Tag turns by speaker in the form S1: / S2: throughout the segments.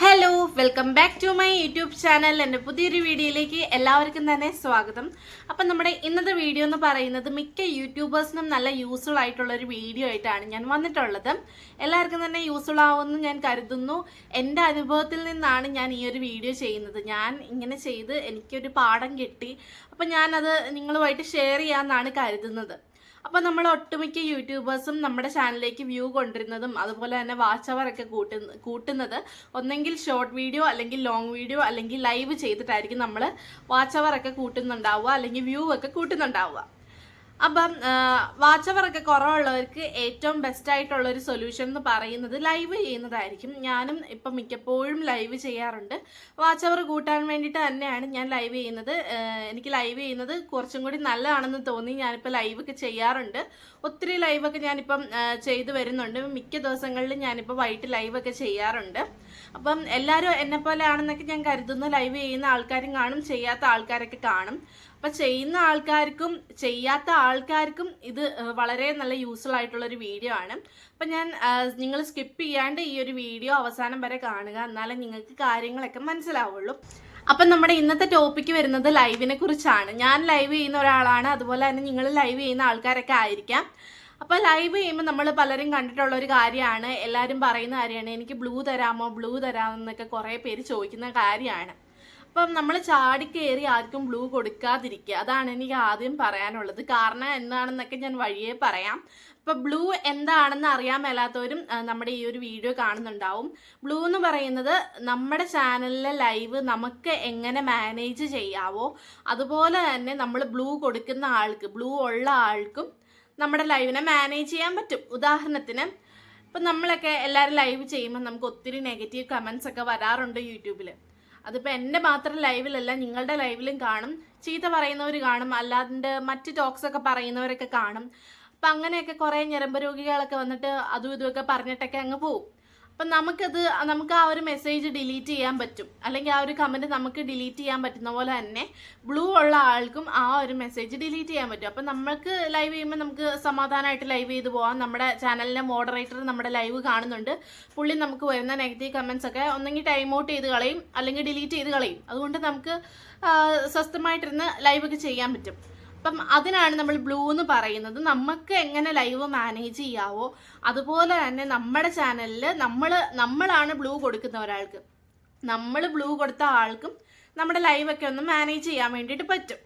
S1: Hello welcome back to my YouTube channel എന്റെ പുതിയൊരു വീഡിയോയിലേക്ക് എല്ലാവർക്കും തന്നെ സ്വാഗതം. അപ്പം നമ്മുടെ ഇന്നത്തെ വീഡിയോ എന്ന് പറയുന്നത് മിക്ക യൂട്യൂബേഴ്സിനും നല്ല യൂസ്ഫുൾ ആയിട്ടുള്ള ഒരു വീഡിയോ ആയിട്ടാണ് ഞാൻ വന്നിട്ടുള്ളത്. എല്ലാവർക്കും തന്നെ യൂസ്ഫുൾ ആവുമെന്ന് ഞാൻ കരുതുന്നു. എന്റെ അനുഭവത്തിൽ നിന്നാണ് ഞാൻ ഈ ഒരു വീഡിയോ ചെയ്യുന്നത്. ഞാൻ ഇങ്ങനെ ചെയ്ത് എനിക്കൊരു പാഠം കിട്ടി. അപ്പം ഞാനത് നിങ്ങളുമായിട്ട് ഷെയർ ചെയ്യാമെന്നാണ് കരുതുന്നത്. അപ്പോൾ നമ്മൾ ഒട്ടുമിക്ക യൂട്യൂബേഴ്സും നമ്മുടെ ചാനലിലേക്ക് വ്യൂ കൊണ്ടുവരുന്നതും അതുപോലെ തന്നെ വാച്ച് അവർ കൂട്ടുന്ന കൂട്ടുന്നത് ഒന്നെങ്കിൽ ഷോർട്ട് വീഡിയോ അല്ലെങ്കിൽ ലോങ് വീഡിയോ അല്ലെങ്കിൽ ലൈവ് ചെയ്തിട്ടായിരിക്കും നമ്മൾ വാച്ച് അവർ ഒക്കെ കൂട്ടുന്നുണ്ടാവുക അല്ലെങ്കിൽ വ്യൂ ഒക്കെ കൂട്ടുന്നുണ്ടാവുക. അപ്പം വാച്ച് അവർ ഒക്കെ കുറവുള്ളവർക്ക് ഏറ്റവും ബെസ്റ്റ് ആയിട്ടുള്ള ഒരു സൊല്യൂഷൻ എന്ന് പറയുന്നത് ലൈവ് ചെയ്യുന്നതായിരിക്കും. ഞാനും ഇപ്പം മിക്കപ്പോഴും ലൈവ് ചെയ്യാറുണ്ട്. വാച്ചവർ കൂട്ടാൻ വേണ്ടിയിട്ട് തന്നെയാണ് ഞാൻ ലൈവ് ചെയ്യുന്നത്. എനിക്ക് ലൈവ് ചെയ്യുന്നത് കുറച്ചും കൂടി നല്ലതാണെന്ന് തോന്നി. ഞാനിപ്പോൾ ലൈവൊക്കെ ചെയ്യാറുണ്ട്. ഒത്തിരി ലൈവൊക്കെ ഞാനിപ്പം ചെയ്തു വരുന്നുണ്ട്. മിക്ക ദിവസങ്ങളിലും ഞാനിപ്പോൾ വൈകിട്ട് ലൈവൊക്കെ ചെയ്യാറുണ്ട്. അപ്പം എല്ലാവരും എന്നെ പോലെ ആണെന്നൊക്കെ ഞാൻ കരുതുന്നു. ലൈവ് ചെയ്യുന്ന ആൾക്കാരും കാണും ചെയ്യാത്ത ആൾക്കാരൊക്കെ കാണും. അപ്പം ചെയ്യുന്ന ആൾക്കാർക്കും ചെയ്യാത്ത ആൾക്കാർക്കും ഇത് വളരെ നല്ല യൂസ്ഫുൾ ആയിട്ടുള്ള ഒരു വീഡിയോ ആണ്. അപ്പം ഞാൻ നിങ്ങൾ സ്കിപ്പ് ചെയ്യാണ്ട് ഈ ഒരു വീഡിയോ അവസാനം വരെ കാണുക. എന്നാലേ നിങ്ങൾക്ക് കാര്യങ്ങളൊക്കെ മനസ്സിലാവുള്ളൂ. അപ്പം നമ്മുടെ ഇന്നത്തെ ടോപ്പിക്ക് വരുന്നത് ലൈവിനെ കുറിച്ചാണ്. ഞാൻ ലൈവ് ചെയ്യുന്ന ഒരാളാണ്. അതുപോലെ തന്നെ നിങ്ങൾ ലൈവ് ചെയ്യുന്ന ആൾക്കാരൊക്കെ ആയിരിക്കാം. അപ്പോൾ ലൈവ് ചെയ്യുമ്പോൾ നമ്മൾ പലരും കണ്ടിട്ടുള്ള ഒരു കാര്യമാണ്. എല്ലാവരും പറയുന്ന കാര്യമാണ്. എനിക്ക് ബ്ലൂ തരാമോ? ബ്ലൂ തരാമോ? എന്നൊക്കെ കുറേ പേര് ചോദിക്കുന്ന കാര്യമാണ്. അപ്പം നമ്മൾ ചാടി കയറി ആർക്കും ബ്ലൂ കൊടുക്കാതിരിക്കുക. അതാണ് എനിക്ക് ആദ്യം പറയാനുള്ളത്. കാരണം എന്താണെന്നൊക്കെ ഞാൻ വഴിയെ പറയാം. ഇപ്പം ബ്ലൂ എന്താണെന്ന് അറിയാൻ മേലാത്തവരും നമ്മുടെ ഈ ഒരു വീഡിയോ കാണുന്നുണ്ടാവും. ബ്ലൂ എന്ന് പറയുന്നത് നമ്മുടെ ചാനലിലെ ലൈവ് നമുക്ക് എങ്ങനെ മാനേജ് ചെയ്യാവോ അതുപോലെ തന്നെ നമ്മൾ ബ്ലൂ കൊടുക്കുന്ന ആൾക്ക് ബ്ലൂ ഉള്ള ആൾക്കും നമ്മുടെ ലൈവിനെ മാനേജ് ചെയ്യാൻ പറ്റും. ഉദാഹരണത്തിന് ഇപ്പം നമ്മളൊക്കെ എല്ലാവരും ലൈവ് ചെയ്യുമ്പോൾ നമുക്ക് ഒത്തിരി നെഗറ്റീവ് കമൻസ് ഒക്കെ വരാറുണ്ട് യൂട്യൂബിൽ അതിപ്പോൾ എന്റെ മാത്രം ലൈവിലല്ല നിങ്ങളുടെ ലൈവിലും കാണും. ചീത്ത പറയുന്നവർ കാണും അല്ലാതെ മറ്റ് ടോക്സ് ഒക്കെ പറയുന്നവരൊക്കെ കാണും. അപ്പം അങ്ങനെയൊക്കെ കുറേ ഞരമ്പ് രോഗികളൊക്കെ വന്നിട്ട് അതും ഇതുമൊക്കെ പറഞ്ഞിട്ടൊക്കെ അങ്ങ് പോവും. അപ്പം നമുക്കത് നമുക്ക് ആ ഒരു മെസ്സേജ് ഡിലീറ്റ് ചെയ്യാൻ പറ്റും. അല്ലെങ്കിൽ ആ ഒരു കമന്റ് നമുക്ക് ഡിലീറ്റ് ചെയ്യാൻ പറ്റുന്ന പോലെ തന്നെ ബ്ലൂ ഉള്ള ആൾക്കും ആ ഒരു മെസ്സേജ് ഡിലീറ്റ് ചെയ്യാൻ പറ്റും. അപ്പം നമുക്ക് ലൈവ് ചെയ്യുമ്പോൾ നമുക്ക് സമാധാനമായിട്ട് ലൈവ് ചെയ്ത് പോകാം നമ്മുടെ ചാനലിലെ മോഡറേറ്റർ നമ്മുടെ ലൈവ് കാണുന്നുണ്ട്. പുള്ളി നമുക്ക് വരുന്ന നെഗറ്റീവ് കമൻസ് ഒക്കെ ഒന്നെങ്കിൽ ടൈം ഔട്ട് ചെയ്ത് കളയും. അല്ലെങ്കിൽ ഡിലീറ്റ് ചെയ്ത് കളയും. അതുകൊണ്ട് നമുക്ക് സ്വസ്ഥമായിട്ടിരുന്ന് ലൈവ് ഒക്കെ ചെയ്യാൻ പറ്റും. അപ്പം അതിനാണ് നമ്മൾ ബ്ലൂ എന്ന് പറയുന്നത്. നമുക്ക് എങ്ങനെ ലൈവ് മാനേജ് ചെയ്യാവോ അതുപോലെ തന്നെ നമ്മുടെ ചാനലിൽ നമ്മൾ നമ്മളാണ് ബ്ലൂ കൊടുക്കുന്ന ഒരാൾക്ക്. നമ്മൾ ബ്ലൂ കൊടുത്ത ആൾക്കും നമ്മുടെ ലൈവൊക്കെ ഒന്ന് മാനേജ് ചെയ്യാൻ വേണ്ടിയിട്ട് പറ്റും.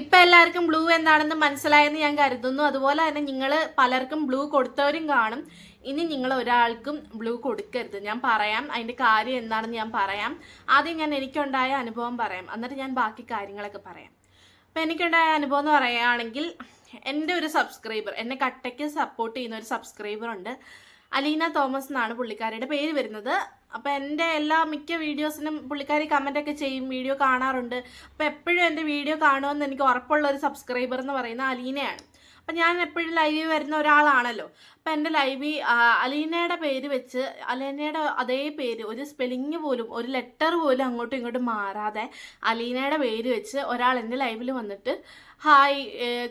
S1: ഇപ്പം എല്ലാവർക്കും ബ്ലൂ എന്താണെന്ന് മനസ്സിലായെന്ന് ഞാൻ കരുതുന്നു. അതുപോലെ തന്നെ നിങ്ങൾ പലർക്കും ബ്ലൂ കൊടുത്തവരും കാണും. ഇനി നിങ്ങൾ ഒരാൾക്കും ബ്ലൂ കൊടുക്കരുത്. ഞാൻ പറയാം അതിന്റെ കാര്യം എന്താണെന്ന് ഞാൻ പറയാം. ആദ്യം ഞാൻ എനിക്കുണ്ടായ അനുഭവം പറയാം. എന്നിട്ട് ഞാൻ ബാക്കി കാര്യങ്ങളൊക്കെ പറയാം. അപ്പം എനിക്കുണ്ടായ അനുഭവം എന്ന് പറയുകയാണെങ്കിൽ എന്റെ ഒരു സബ്സ്ക്രൈബർ എന്നെ കട്ടയ്ക്ക് സപ്പോർട്ട് ചെയ്യുന്ന ഒരു സബ്സ്ക്രൈബർ ഉണ്ട്. അലീന തോമസ് എന്നാണ് പുള്ളിക്കാരിയുടെ പേര് വരുന്നത്. അപ്പോൾ എന്റെ എല്ലാ മിക്ക വീഡിയോസിനും പുള്ളിക്കാരി കമന്റൊക്കെ ചെയ്യും വീഡിയോ കാണാറുണ്ട്. അപ്പോൾ എപ്പോഴും എന്റെ വീഡിയോ കാണുമെന്ന് എനിക്ക് ഉറപ്പുള്ള ഒരു സബ്സ്ക്രൈബർ എന്ന് പറയുന്ന അലീനയാണ്. അപ്പം ഞാൻ എപ്പോഴും ലൈവിൽ വരുന്ന ഒരാളാണല്ലോ. അപ്പം എന്റെ ലൈവിൽ അലീനയുടെ പേര് വെച്ച് അലീനയുടെ അതേ പേര് ഒരു സ്പെല്ലിങ് പോലും ഒരു ലെറ്റർ പോലും അങ്ങോട്ടും ഇങ്ങോട്ടും മാറാതെ അലീനയുടെ പേര് വെച്ച് ഒരാൾ എന്റെ ലൈവിൽ വന്നിട്ട് ഹായ്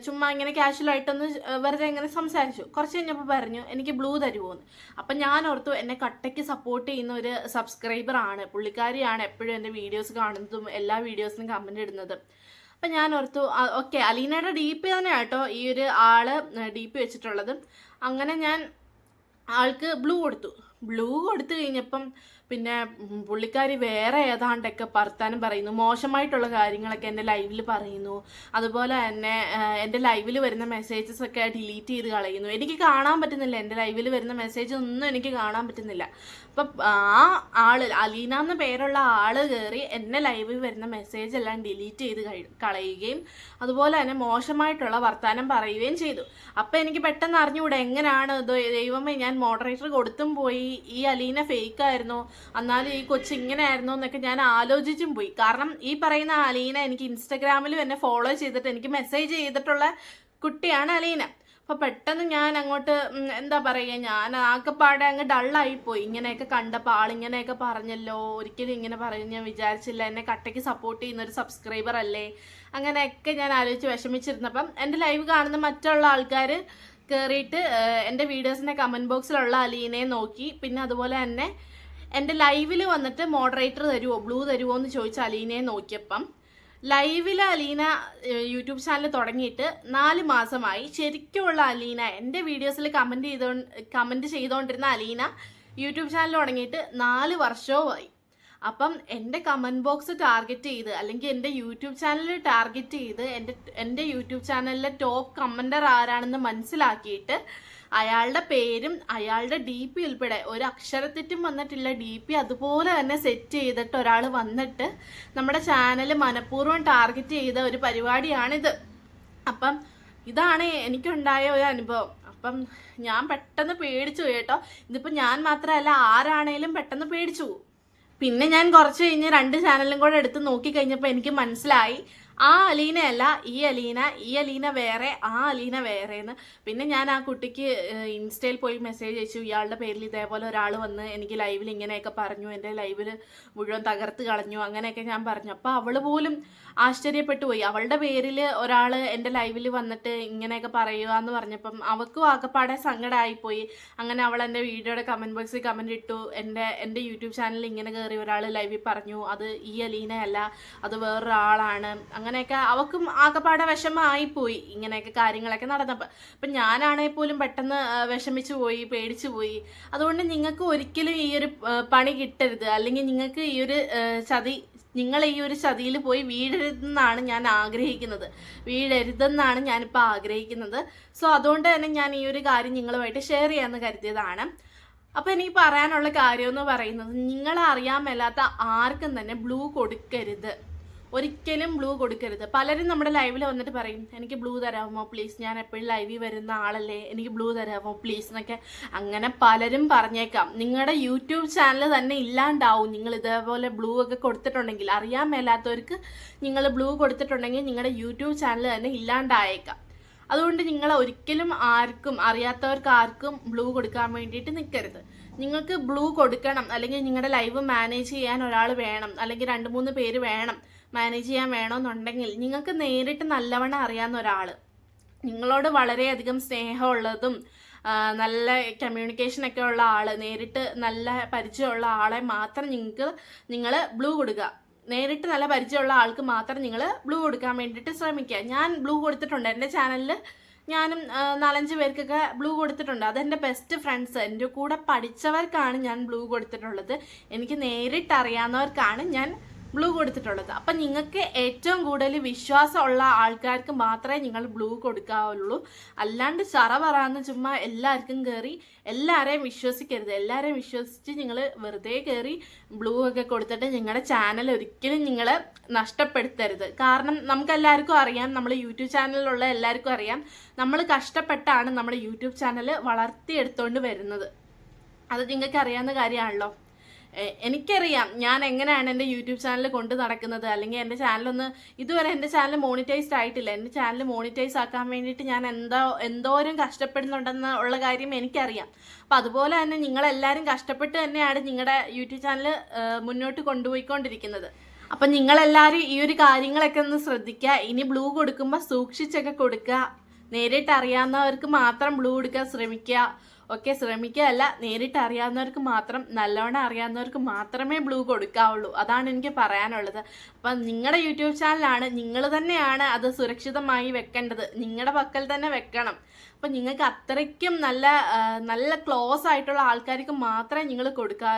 S1: ചുമ്മാ ഇങ്ങനെ ക്യാഷ്വലായിട്ടൊന്ന് വെറുതെ ഇങ്ങനെ സംസാരിച്ചു. കുറച്ച് കഴിഞ്ഞപ്പോൾ പറഞ്ഞു എനിക്ക് ബ്ലൂ തരുമോന്ന് അപ്പം ഞാൻ ഓർത്തു എന്നെ കട്ടയ്ക്ക് സപ്പോർട്ട് ചെയ്യുന്ന ഒരു സബ്സ്ക്രൈബറാണ് പുള്ളിക്കാരിയാണ് എപ്പോഴും എന്റെ വീഡിയോസ് കാണുന്നതും എല്ലാ വീഡിയോസിനും കമന്റ് ഇടുന്നത്. അപ്പം ഞാൻ ഓർത്തു ഓക്കെ അലീനയുടെ ഡി പി തന്നെയാണ് കേട്ടോ ഈ ഒരു ആൾ ഡി പി വെച്ചിട്ടുള്ളത്. അങ്ങനെ ഞാൻ ആൾക്ക് ബ്ലൂ കൊടുത്തു. ബ്ലൂ കൊടുത്തു കഴിഞ്ഞപ്പം പിന്നെ പുള്ളിക്കാരി വേറെ ഏതാണ്ടൊക്കെ വർത്താനം പറയുന്നു മോശമായിട്ടുള്ള കാര്യങ്ങളൊക്കെ എന്റെ ലൈവിൽ പറയുന്നു അതുപോലെ തന്നെ എന്റെ ലൈവിൽ വരുന്ന മെസ്സേജസ് ഒക്കെ ഡിലീറ്റ് ചെയ്ത് കളയുന്നു. എനിക്ക് കാണാൻ പറ്റുന്നില്ല എന്റെ ലൈവിൽ വരുന്ന മെസ്സേജ് ഒന്നും എനിക്ക് കാണാൻ പറ്റുന്നില്ല. അപ്പം ആ ആൾ അലീന എന്ന പേരുള്ള ആൾ കയറി എന്നെ ലൈവിൽ വരുന്ന മെസ്സേജ് എല്ലാം ഡിലീറ്റ് ചെയ്ത് കളയുകയും അതുപോലെ തന്നെ മോശമായിട്ടുള്ള വർത്തമാനം പറയുകയും ചെയ്തു. അപ്പം എനിക്ക് പെട്ടെന്ന് അറിഞ്ഞുകൂടെ എങ്ങനെയാണ് ദൈവമേ ഞാൻ മോഡറേറ്റർ കൊടുത്തും പോയി ഈ അലീന ഫേക്ക് ആയിരുന്നു എന്നാലും ഈ കൊച്ചു ഇങ്ങനെ ആയിരുന്നു എന്നൊക്കെ ഞാൻ ആലോചിച്ചും പോയി. കാരണം ഈ പറയുന്ന അലീന എനിക്ക് ഇൻസ്റ്റഗ്രാമിലും എന്നെ ഫോളോ ചെയ്തിട്ട് എനിക്ക് മെസ്സേജ് ചെയ്തിട്ടുള്ള കുട്ടിയാണ് അലീന. അപ്പോൾ പെട്ടെന്ന് ഞാൻ അങ്ങോട്ട് എന്താ പറയുക ഞാൻ ആകെപ്പാടെ അങ്ങ് ഡള്ളായി പോയി ഇങ്ങനെയൊക്കെ കണ്ടപ്പോൾ ആളിങ്ങനെയൊക്കെ പറഞ്ഞല്ലോ. ഒരിക്കലും ഇങ്ങനെ പറയും ഞാൻ വിചാരിച്ചില്ല. എന്നെ കട്ടയ്ക്ക് സപ്പോർട്ട് ചെയ്യുന്ന ഒരു സബ്സ്ക്രൈബർ അല്ലേ? അങ്ങനെയൊക്കെ ഞാൻ ആലോചിച്ച് വിഷമിച്ചിരുന്നപ്പം എന്റെ ലൈവ് കാണുന്ന മറ്റുള്ള ആൾക്കാർ കയറിയിട്ട് എന്റെ വീഡിയോസിന്റെ കമന്റ് ബോക്സിലുള്ള അലീനയെ നോക്കി. പിന്നെ അതുപോലെ തന്നെ എന്റെ ലൈവിൽ വന്നിട്ട് മോഡറേറ്റർ തരുമോ ബ്ലൂ തരുമോ എന്ന് ചോദിച്ച അലീനയെ നോക്കിയപ്പം ലൈവിൽ അലീന യൂട്യൂബ് ചാനൽ തുടങ്ങിയിട്ട് നാല് മാസമായി. ശരിക്കുമുള്ള അലീന എന്റെ വീഡിയോസിൽ കമന്റ് ചെയ്തോ കമന്റ് ചെയ്തുകൊണ്ടിരുന്ന അലീന യൂട്യൂബ് ചാനൽ തുടങ്ങിയിട്ട് നാല് വർഷവുമായി. അപ്പം എന്റെ കമന്റ് ബോക്സ് ടാർഗറ്റ് ചെയ്ത് അല്ലെങ്കിൽ എന്റെ യൂട്യൂബ് ചാനൽ ടാർഗറ്റ് ചെയ്ത് എന്റെ എന്റെ യൂട്യൂബ് ചാനലിലെ ടോപ്പ് കമന്റർ ആരാണെന്ന് മനസ്സിലാക്കിയിട്ട് അയാളുടെ പേരും അയാളുടെ ഡി പി ഉൾപ്പെടെ. ഒരു അക്ഷരത്തെറ്റും വന്നിട്ടില്ല. ഡി പി അതുപോലെ തന്നെ സെറ്റ് ചെയ്തിട്ട് ഒരാൾ വന്നിട്ട് നമ്മുടെ ചാനൽ മനഃപൂർവം ടാർഗറ്റ് ചെയ്ത ഒരു പരിപാടിയാണിത്. അപ്പം ഇതാണ് എനിക്കുണ്ടായ ഒരു അനുഭവം. അപ്പം ഞാൻ പെട്ടെന്ന് പേടിച്ചു കേട്ടോ. ഇതിപ്പോൾ ഞാൻ മാത്രമല്ല ആരാണേലും പെട്ടെന്ന് പേടിച്ചു. പിന്നെ ഞാൻ കുറച്ച് കഴിഞ്ഞ് രണ്ട് ചാനലും കൂടെ എടുത്ത് നോക്കി കഴിഞ്ഞപ്പോൾ എനിക്ക് മനസ്സിലായി. ആ അലീനയല്ല ഈ അലീന ഈ അലീന വേറെ ആ അലീന വേറെ എന്ന് പിന്നെ ഞാൻ ആ കുട്ടിക്ക് ഇൻസ്റ്റയിൽ പോയി മെസ്സേജ് അയച്ചു ഇയാളുടെ പേരിൽ ഇതേപോലെ ഒരാൾ വന്ന് എനിക്ക് ലൈവിൽ ഇങ്ങനെയൊക്കെ പറഞ്ഞു എന്റെ ലൈവിൽ മുഴുവൻ തകർത്ത് കളഞ്ഞു അങ്ങനെയൊക്കെ ഞാൻ പറഞ്ഞു. അപ്പോൾ അവൾ പോലും ആശ്ചര്യപ്പെട്ടു പോയി. അവളുടെ പേരിൽ ഒരാൾ എന്റെ ലൈവിൽ വന്നിട്ട് ഇങ്ങനെയൊക്കെ പറയുക എന്ന് പറഞ്ഞപ്പം അവൾക്കും ആകപ്പാടെ സങ്കടമായിപ്പോയി അങ്ങനെ അവൾ എന്റെ വീഡിയോയുടെ കമന്റ് ബോക്സിൽ കമന്റ് ഇട്ടു. എന്റെ എന്റെ യൂട്യൂബ് ചാനലിൽ ഇങ്ങനെ കയറി ഒരാൾ ലൈവിൽ പറഞ്ഞു അത് ഈ അലീനയല്ല അത് വേറൊരാളാണ്. അങ്ങനെയൊക്കെ അവൾക്കും ആകപ്പാടെ വിഷമമായിപ്പോയി ഇങ്ങനെയൊക്കെ കാര്യങ്ങളൊക്കെ നടന്നപ്പോൾ അപ്പം ഞാനാണെങ്കിൽ പോലും പെട്ടെന്ന് വിഷമിച്ചു പോയി പേടിച്ചു പോയി. അതുകൊണ്ട് നിങ്ങൾക്ക് ഒരിക്കലും ഈ ഒരു പണി കിട്ടരുത്. അല്ലെങ്കിൽ നിങ്ങൾക്ക് ഈ ഒരു ചതി നിങ്ങൾ ഈ ഒരു ചതിയിൽ പോയി വീഴരുതെന്നാണ് ഞാൻ ആഗ്രഹിക്കുന്നത്. വീഴരുതെന്നാണ് ഞാനിപ്പോൾ ആഗ്രഹിക്കുന്നത്. സോ അതുകൊണ്ട് തന്നെ ഞാൻ ഈ ഒരു കാര്യം നിങ്ങളുമായിട്ട് ഷെയർ ചെയ്യാമെന്ന് കരുതിയതാണ്. അപ്പോൾ എനിക്ക് പറയാനുള്ള കാര്യം എന്ന് പറയുന്നത് നിങ്ങളെ അറിയാൻ മേലാത്ത ആർക്കും തന്നെ ബ്ലൂ കൊടുക്കരുത്. ഒരിക്കലും ബ്ലൂ കൊടുക്കരുത്. പലരും നമ്മുടെ ലൈവിൽ വന്നിട്ട് പറയും എനിക്ക് ബ്ലൂ തരാമോ പ്ലീസ് ഞാൻ എപ്പോഴും ലൈവിൽ വരുന്ന ആളല്ലേ? എനിക്ക് ബ്ലൂ തരാമോ പ്ലീസ് എന്നൊക്കെ അങ്ങനെ പലരും പറഞ്ഞേക്കാം. നിങ്ങളുടെ യൂട്യൂബ് ചാനൽ തന്നെ ഇല്ലാണ്ടാവും. നിങ്ങൾ ഇതേപോലെ ബ്ലൂ ഒക്കെ കൊടുത്തിട്ടുണ്ടെങ്കിൽ അറിയാൻ മേലാത്തവർക്ക് നിങ്ങൾ ബ്ലൂ കൊടുത്തിട്ടുണ്ടെങ്കിൽ നിങ്ങളുടെ യൂട്യൂബ് ചാനൽ തന്നെ ഇല്ലാണ്ടായേക്കാം. അതുകൊണ്ട് നിങ്ങൾ ഒരിക്കലും ആർക്കും അറിയാത്തവർക്ക് ആർക്കും ബ്ലൂ കൊടുക്കാൻ വേണ്ടിയിട്ട് നിൽക്കരുത് നിങ്ങൾക്ക് ബ്ലൂ കൊടുക്കണം. അല്ലെങ്കിൽ നിങ്ങളുടെ ലൈവ് മാനേജ് ചെയ്യാൻ ഒരാൾ വേണം. അല്ലെങ്കിൽ രണ്ട് മൂന്ന് പേര് വേണം. മാനേജ് ചെയ്യാൻ വേണമെന്നുണ്ടെങ്കിൽ നിങ്ങൾക്ക് നേരിട്ട് നല്ലവണ്ണം അറിയാവുന്ന ഒരാൾ നിങ്ങളോട് വളരെയധികം സ്നേഹമുള്ളതും നല്ല കമ്മ്യൂണിക്കേഷനൊക്കെ ഉള്ള ആൾ നേരിട്ട് നല്ല പരിചയമുള്ള ആളെ മാത്രം നിങ്ങൾക്ക് നിങ്ങൾ ബ്ലൂ കൊടുക്കുക. നേരിട്ട് നല്ല പരിചയമുള്ള ആൾക്ക് മാത്രം നിങ്ങൾ ബ്ലൂ കൊടുക്കാൻ വേണ്ടിയിട്ട് ശ്രമിക്കുക. ഞാൻ ബ്ലൂ കൊടുത്തിട്ടുണ്ട്. എന്റെ ചാനലിൽ ഞാനും നാലഞ്ച് പേർക്കൊക്കെ ബ്ലൂ കൊടുത്തിട്ടുണ്ട്. അതെന്റെ ബെസ്റ്റ് ഫ്രണ്ട്സ് എന്റെ കൂടെ പഠിച്ചവർക്കാണ് ഞാൻ ബ്ലൂ കൊടുത്തിട്ടുള്ളത്. എനിക്ക് നേരിട്ട് അറിയാവുന്നവർക്കാണ് ഞാൻ ബ്ലൂ കൊടുത്തിട്ടുള്ളത്. അപ്പം നിങ്ങൾക്ക് ഏറ്റവും കൂടുതൽ വിശ്വാസമുള്ള ആൾക്കാർക്ക് മാത്രമേ നിങ്ങൾ ബ്ലൂ കൊടുക്കാവുള്ളൂ. അല്ലാണ്ട് ചറ പറയുന്ന ചുമ്മാ എല്ലാവർക്കും കയറി എല്ലാവരെയും വിശ്വസിക്കരുത്. എല്ലാവരെയും വിശ്വസിച്ച് നിങ്ങൾ വെറുതെ കയറി ബ്ലൂ ഒക്കെ കൊടുത്തിട്ട് നിങ്ങളുടെ ചാനൽ ഒരിക്കലും നിങ്ങൾ നഷ്ടപ്പെടുത്തരുത്. കാരണം നമുക്ക് എല്ലാവർക്കും അറിയാം നമ്മൾ യൂട്യൂബ് ചാനലിലുള്ള എല്ലാവർക്കും അറിയാം. നമ്മൾ കഷ്ടപ്പെട്ടാണ് നമ്മുടെ യൂട്യൂബ് ചാനൽ വളർത്തിയെടുത്തുകൊണ്ട് വരുന്നത്. അത് നിങ്ങൾക്ക് അറിയാവുന്ന കാര്യമാണല്ലോ. എനിക്കറിയാം ഞാൻ എങ്ങനെയാണ് എന്റെ യൂട്യൂബ് ചാനൽ കൊണ്ട് നടക്കുന്നത്. അല്ലെങ്കിൽ എന്റെ ചാനലൊന്ന് ഇതുവരെ എന്റെ ചാനൽ മോണിറ്റൈസ്ഡ് ആയിട്ടില്ല. എന്റെ ചാനൽ മോണിറ്റൈസ് ആക്കാൻ വേണ്ടിയിട്ട് ഞാൻ എന്തോ എന്തോരം കഷ്ടപ്പെടുന്നുണ്ടെന്ന് ഉള്ള കാര്യം എനിക്കറിയാം. അപ്പം അതുപോലെ തന്നെ നിങ്ങളെല്ലാവരും കഷ്ടപ്പെട്ട് തന്നെയാണ് നിങ്ങളുടെ യൂട്യൂബ് ചാനൽ മുന്നോട്ട് കൊണ്ടുപോയിക്കൊണ്ടിരിക്കുന്നത്. അപ്പം നിങ്ങളെല്ലാവരും ഈ ഒരു കാര്യങ്ങളൊക്കെ ഒന്ന് ശ്രദ്ധിക്കുക ഇനി ബ്ലൂ കൊടുക്കുമ്പോൾ സൂക്ഷിച്ചൊക്കെ കൊടുക്കുക നേരിട്ട് അറിയാവുന്നവർക്ക് മാത്രം ബ്ലൂ കൊടുക്കാൻ ശ്രമിക്കുക ഒക്കെ ശ്രമിക്കുകയല്ല. നേരിട്ട് അറിയാവുന്നവർക്ക് മാത്രം നല്ലവണ്ണം അറിയാവുന്നവർക്ക് മാത്രമേ ബ്ലൂ കൊടുക്കാവുള്ളൂ. അതാണ് എനിക്ക് പറയാനുള്ളത്. അപ്പം നിങ്ങളുടെ യൂട്യൂബ് ചാനലാണ് നിങ്ങൾ തന്നെയാണ് അത് സുരക്ഷിതമായി വെക്കേണ്ടത്. നിങ്ങളുടെ പക്കൽ തന്നെ വെക്കണം. അപ്പം നിങ്ങൾക്ക് അത്രയ്ക്കും നല്ല നല്ല ക്ലോസ് ആയിട്ടുള്ള ആൾക്കാർക്ക് മാത്രമേ നിങ്ങൾ കൊടുക്കാ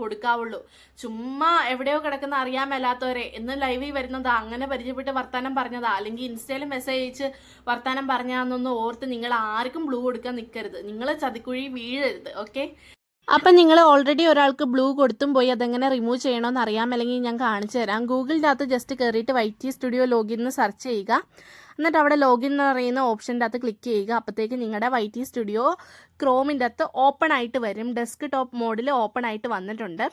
S1: കൊടുക്കാവുള്ളൂ. ചുമ്മാ എവിടെയോ കിടക്കുന്ന അറിയാൻ മേലാത്തവരെ. എന്ന് ലൈവിൽ വരുന്നതാ അങ്ങനെ പരിചയപ്പെട്ട് വർത്തമാനം പറഞ്ഞതാ. അല്ലെങ്കിൽ ഇൻസ്റ്റയിൽ മെസ്സേജ് അയച്ച് വർത്തമാനം പറഞ്ഞാന്നൊന്നും ഓർത്ത് നിങ്ങൾ ആർക്കും ബ്ലൂ കൊടുക്കാൻ നിൽക്കരുത് നിങ്ങൾ ചതിക്കുഴി വീഴരുത്. ഓക്കെ അപ്പം നിങ്ങൾ ഓൾറെഡി ഒരാൾക്ക് ബ്ലൂ കൊടുത്തും പോയി അതെങ്ങനെ റിമൂവ് ചെയ്യണമെന്ന് അറിയാം അല്ലെങ്കിൽ ഞാൻ കാണിച്ചു തരാം. ഗൂഗിളിന്റെ അകത്ത് ജസ്റ്റ് കയറിയിട്ട് വൈറ്റി സ്റ്റുഡിയോ ലോഗിൻ എന്ന് സെർച്ച് ചെയ്യുക. എന്നിട്ട് അവിടെ ലോഗിൻ എന്ന് പറയുന്ന ഓപ്ഷന്റെ അകത്ത് ക്ലിക്ക് ചെയ്യുക. അപ്പോഴത്തേക്ക് നിങ്ങളുടെ വൈറ്റി സ്റ്റുഡിയോ ക്രോമിന്റെ അകത്ത് ഓപ്പൺ ആയിട്ട് വരും. ഡെസ്ക് ടോപ്പ് മോഡിൽ ഓപ്പൺ ആയിട്ട് വന്നിട്ടുണ്ട്.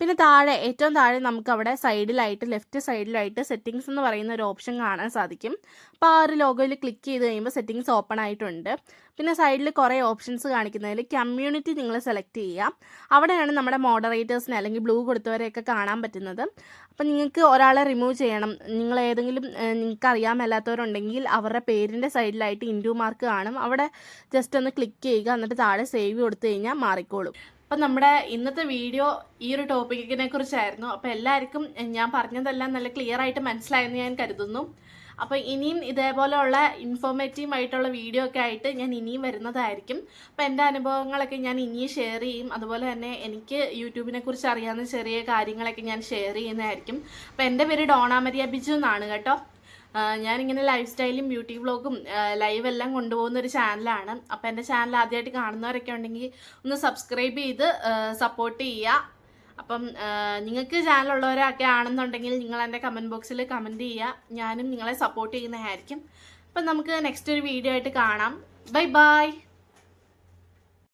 S1: പിന്നെ താഴെ ഏറ്റവും താഴെ നമുക്ക് അവിടെ സൈഡിലായിട്ട് ലെഫ്റ്റ് സൈഡിലായിട്ട് സെറ്റിങ്സ് എന്ന് പറയുന്ന ഒരു ഓപ്ഷൻ കാണാൻ സാധിക്കും. അപ്പോൾ ആ ഒരു ലോഗോയിൽ ക്ലിക്ക് ചെയ്ത് കഴിയുമ്പോൾ സെറ്റിങ്സ് ഓപ്പൺ ആയിട്ടുണ്ട്. പിന്നെ സൈഡിൽ കുറേ ഓപ്ഷൻസ് കാണിക്കുന്നതിൽ കമ്മ്യൂണിറ്റി നിങ്ങൾ സെലക്ട് ചെയ്യുക. അവിടെയാണ് നമ്മുടെ മോഡറേറ്റേഴ്സിനെ അല്ലെങ്കിൽ ബ്ലൂ കൊടുത്തവരെയൊക്കെ കാണാൻ പറ്റുന്നത്. അപ്പം നിങ്ങൾക്ക് ഒരാളെ റിമൂവ് ചെയ്യണം. നിങ്ങൾ ഏതെങ്കിലും നിങ്ങൾക്ക് അറിയാൻ മേലാത്തവരുണ്ടെങ്കിൽ അവരുടെ പേരിന്റെ സൈഡിലായിട്ട് ഇൻഡു മാർക്ക് കാണും. അവിടെ ജസ്റ്റ് ഒന്ന് ക്ലിക്ക് ചെയ്യുക എന്നിട്ട് താഴെ സേവ് കൊടുത്തു കഴിഞ്ഞാൽ മാറിക്കോളും. അപ്പം നമ്മുടെ ഇന്നത്തെ വീഡിയോ ഈ ഒരു ടോപ്പിക്കിനെ കുറിച്ചായിരുന്നു. അപ്പോൾ എല്ലാവർക്കും ഞാൻ പറഞ്ഞതെല്ലാം നല്ല ക്ലിയർ ആയിട്ട് മനസ്സിലായെന്ന് ഞാൻ കരുതുന്നു. അപ്പോൾ ഇനിയും ഇതേപോലെയുള്ള ഇൻഫോർമേറ്റീവ് ആയിട്ടുള്ള വീഡിയോ ഒക്കെ ആയിട്ട് ഞാൻ ഇനിയും വരുന്നതായിരിക്കും. അപ്പോൾ എന്റെ അനുഭവങ്ങളൊക്കെ ഞാൻ ഇനിയും ഷെയർ ചെയ്യും. അതുപോലെ തന്നെ എനിക്ക് യൂട്യൂബിനെ കുറിച്ച് അറിയാവുന്ന ചെറിയ കാര്യങ്ങളൊക്കെ ഞാൻ ഷെയർ ചെയ്യുന്നതായിരിക്കും. അപ്പോൾ എന്റെ പേര് ഡോണാമരിയ ബിജു എന്നാണ് കേട്ടോ. ഞാനിങ്ങനെ ലൈഫ് സ്റ്റൈലും ബ്യൂട്ടി വ്ളോഗും ലൈവ് എല്ലാം കൊണ്ടുപോകുന്ന ഒരു ചാനലാണ് അപ്പോൾ എന്റെ ചാനൽ ആദ്യമായിട്ട് കാണുന്നവരൊക്കെ ഉണ്ടെങ്കിൽ ഒന്ന് സബ്സ്ക്രൈബ് ചെയ്ത് സപ്പോർട്ട് ചെയ്യുക. അപ്പം നിങ്ങൾക്ക് ചാനലുള്ളവരൊക്കെ ആണെന്നുണ്ടെങ്കിൽ നിങ്ങൾ എന്റെ കമന്റ് ബോക്സിൽ കമന്റ് ചെയ്യുക. ഞാനും നിങ്ങളെ സപ്പോർട്ട് ചെയ്യുന്നതായിരിക്കും. അപ്പം നമുക്ക് നെക്സ്റ്റ് ഒരു വീഡിയോ ആയിട്ട് കാണാം. Bye bye